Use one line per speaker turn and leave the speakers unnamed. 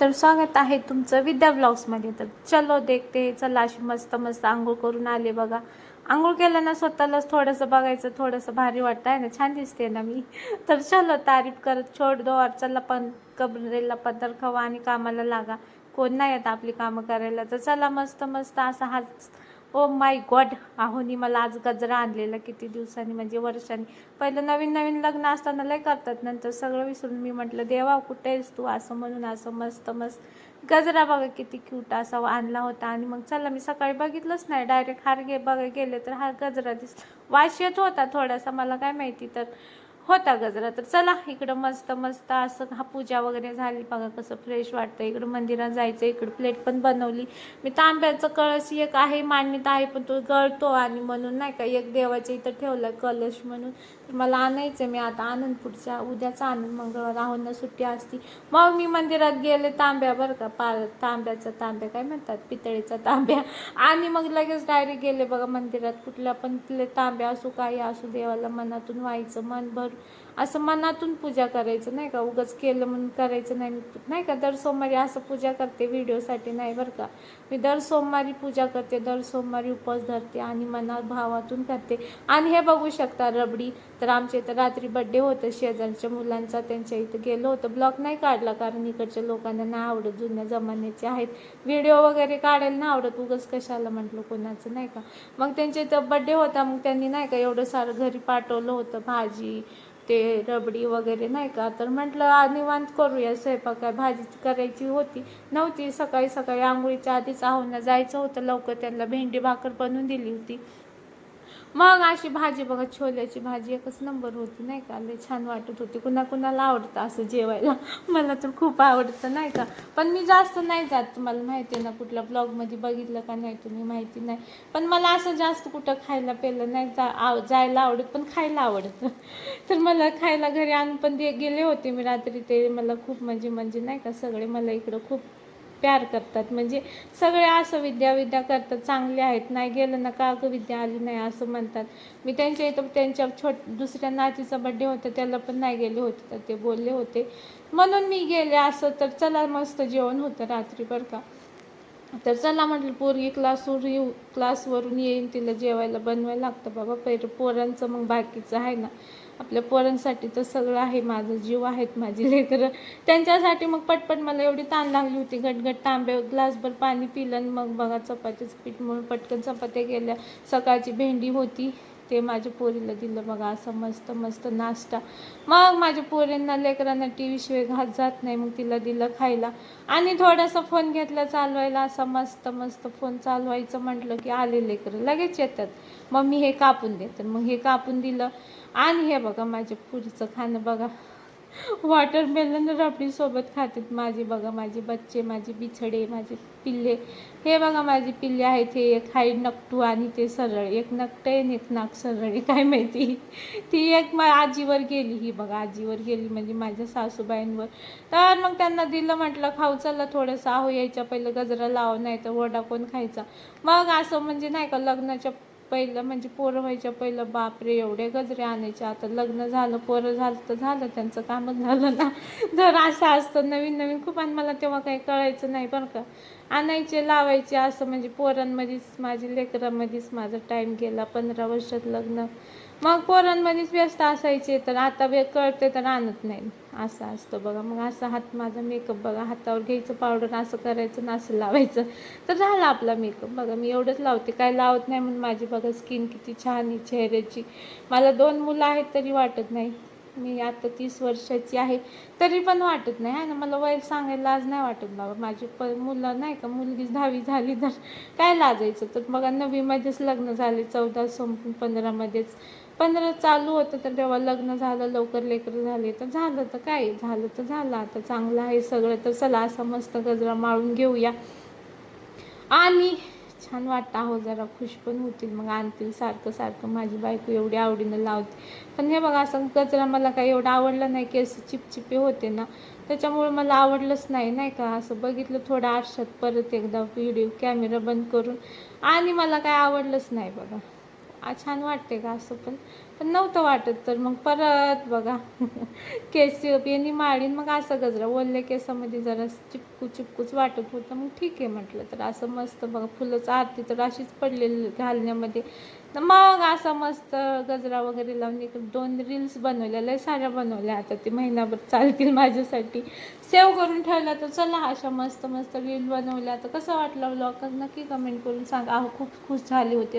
तर स्वागत आहे तुमचं विद्या ब्लॉग्समध्ये. तर चलो देखते चला अशी मस्त मस्त आंघोळ करून आले बघा. आंघोळ केलं ना स्वतःलाच थोडंसं बघायचं थोडंसं भारी वाटतं आहे ना छान दिसते ना मी. तर चलो तारीफ करत छोड दो और चला पण कबरेला पदर खवा आणि कामाला लागा. कोण नाही येत आपली कामं करायला. तर चला मस्त मस्त असा हाच ओ माय गॉड आहोनी मला आज गजरा आणलेला किती दिवसांनी म्हणजे वर्षांनी. पहिलं नवीन नवीन लग्न असताना लय करतात नंतर सगळं विसरून मी म्हटलं देवा कुठे आहेस तू? असं म्हणून असं मस्त मस्त गजरा बघा किती क्यूट असा आणला होता. आणि मग चला मी सकाळी बघितलंच नाही. डायरेक्ट हार गे बघा गेले तर हा गजरा दिस. वास येत होता थोडासा मला काय माहिती तर. होता गजरा. तर चला इकडं मस्त मस्त असं हा पूजा वगैरे झाली. बघा कसं फ्रेश वाटतं इकडं मंदिरात जायचं इकडं प्लेट पण बनवली. मी तांब्याचं कळस एक आहे मान्यता आहे पण तो गळतो आणि म्हणून नाही का एक देवाच्या इथं ठेवलं कलश म्हणून. मला आणायचं मी आता आनंद पुढच्या उद्याचा आनंद मंगळवार राहून सुट्टी असती. मग मी मंदिरात गेले तांब्या बरं का पा तांब्याचा तांब्या काय म्हणतात पितळीचा तांब्या. आणि मग लगेच डायरेक्ट गेले बघा मंदिरात कुठल्या पण तिथले तांब्या असू काही असू देवाला मनातून व्हायचं मन भर असं मनातून पूजा करायचं नाही का? उगाच केलं म्हणून करायचं नाही मी नाही का? दर सोमवारी असं पूजा करते व्हिडिओसाठी नाही बरं का? मी दर सोमवारी पूजा करते दर सोमवारी उपवास धरते आणि मनात भावातून करते. आणि हे बघू शकता रबडी तर आमच्या इथं रात्री बड्डे होतं. शेजारच्या मुलांचा त्यांच्या इथं गेलो होतं. ब्लॉग नाही काढला कारण इकडच्या लोकांना नाही आवडत जुन्या जमान्याचे आहेत. व्हिडिओ वगैरे काढायला नाही आवडत. उगाच कशाला म्हटलं कोणाचं नाही का? मग त्यांच्या इथं बड्डे होता. मग त्यांनी नाही का एवढं सारं घरी पाठवलं होतं. भाजी ते रबडी वगैरे नाही का? तर म्हटलं निवांत करूया. स्वयंपाक काय भाजी करायची होती. नव्हती. सकाळी सकाळी आंघोळीच्या आधीच आहोंना जायचं होतं. लवकर त्यांना भेंडी भाकर बनवून दिली होती. मग अशी भाजी बघा छोल्याची भाजी एकच नंबर होती नाही का? लय छान वाटत होती. कुणा कुणाला आवडतं असं जेवायला? मला तर खूप आवडतं नाही का? पण मी जास्त नाही जात तुम्हाला माहिती आहे ना कुठल्या ब्लॉगमध्ये बघितलं का नाही तुम्ही माहिती नाही. पण मला असं जास्त कुठं खायला प्यायला नाही जा आव जायला आवडत पण खायला आवडतं. तर मला खायला घरी आणून पण गेले होते मी रात्री. ते मला खूप म्हणजे म्हणजे नाही का सगळे मला इकडं खूप प्यार करतात. म्हणजे सगळे असं विद्या विद्या करतात चांगले आहेत नाही गेलं ना का गं विद्या आली नाही असं म्हणतात. मी त्यांच्या इथं त्यांच्या छोट दुसऱ्या नातीचा बड्डे होता त्याला पण नाही गेले होते तर ते बोलले होते. म्हणून मी गेले असं तर चला मस्त जेवण होतं रात्री बरं का. तर चला म्हटलं पोरगी क्लासवर येऊ क्लासवरून येईन तिला जेवायला बनवायला लागतं बाबा पहिलं पोरांचं मग बाकीचं आहे ना. आपल्या पोरांसाठी तर सगळं आहे माझं जीव आहेत माझी लेकरं. त्यांच्यासाठी मग पटपट मला एवढी ताण लागली होती गटगट तांबे ग्लासभर पाणी पिलं मग बघा चपातीचं पीठ म्हणून पटकन चपात्या गेल्या सकाळची भेंडी होती. ते माझ्या पोरीला दिलं बघा असं मस्त मस्त नाश्ता. मग माझ्या पोरींना लेकरांना टी व्ही शिवाय घात जात नाही मग तिला दिलं खायला. आणि थोडासा फोन घेतला चालवायला असा मस्त मस्त फोन चालवायचं म्हटलं की आले लेकरं लगेच येतात. मग मी हे कापून देते. मग हे कापून दिलं. आणि हे बघा माझ्या पुरीचं खाणं बघा. वॉटरमेलन रबडी सोबत खातात माझी बघा माझे बच्चे माझे बिछडे माझे पिल्ले. हे बघा माझी पिल्ले आहेत हे एक हाय नकटू आणि ते सरळ. एक नकटे आणि एक नाक सरळ आहे, काय माहिती? ती एक मा आजीवर गेली. ही बघा आजीवर गेली म्हणजे माझ्या सासूबाईंवर. तर मग त्यांना दिलं म्हटलं खाऊ चला थोडंसं. आहो यायच्या पहिलं गजरा लाव नाही तर वडा कोण खायचा. मग असं म्हणजे नाही का लग्नाच्या पहिलं म्हणजे पोरं व्हायच्या पहिलं बापरे एवढे गजरे आणायचे. आता लग्न झालं पोरं झालं तर झालं त्यांचं कामच झालं ना. जर असं असतं नवीन नवीन खूप आणि मला तेव्हा काही कळायचं नाही बरं का. आणायचे लावायचे असं म्हणजे पोरांमध्येच माझी लेकरांमध्येच माझा टाईम गेला पंधरा वर्षात लग्न. मग पोरांमध्येच व्यस्त असायचे तर आता वे कळते तर आणत नाही. असं असतं बघा. मग असा हात माझा मेकअप बघा. हातावर घ्यायचं पावडर असं करायचं आणि असं लावायचं. तर झाला आपला मेकअप बघा मी एवढंच लावते. काय लावत नाही म्हणून माझी बघा स्किन किती छान आहे चेहऱ्याची. मला दोन मुलं आहेत तरी वाटत नाही. मी आता तीस वर्षाची आहे. तरी पण वाटत नाही आहे ना. मला वय सांगायला लाज नाही वाटत बाबा. माझी प मुलं नाही का? मुलगीच दहावी झाली तर काय लाजायचं? तर बघा नववीमध्येच लग्न झाले चौदा संपून पंधरामध्येच पंधरा चालू होतं तर तेव्हा लग्न झालं लवकर लेकर झाले. तर झालं तर काय? झालं तर झालं. आता चांगलं आहे सगळं. तर चला असा मस्त गजरा माळून घेऊया. आणि छान वाटतं. हो जरा खुश पण होतील. मग आणतील सारखं सारखं. माझी बायको एवढी आवडीनं लावते. पण हे बघा असं गजरा मला काही एवढं आवडलं नाही केस चिपचिपे होते ना. त्याच्यामुळे मला आवडलंच नाही नाही का? असं बघितलं थोडं आरशात परत एकदा व्हिडिओ कॅमेरा बंद करून. आणि मला काय आवडलंच नाही बघा. आ छान वाटते का असं पण. पण नव्हतं वाटत तर मग परत बघा. केस यांनी माळीन मग असं गजरा ओल्या केसामध्ये जरा चिपकू चिपकूच वाटत होतं. मग ठीक आहे म्हटलं तर असं मस्त बघा फुलंच आरती तर अशीच पडलेली घालण्यामध्ये. तर मग असा मस्त गजरा वगैरे लावून एक दोन रील्स बनवल्या लय साऱ्या बनवल्या. आता ते महिनाभर चालतील माझ्यासाठी. सेव्ह करून ठेवल्या तर चला अशा मस्त मस्त रील बनवल्या. तर कसं वाटलं ब्लॉग नक्की कमेंट करून सांगा. अहो खूप खुश झाले होते.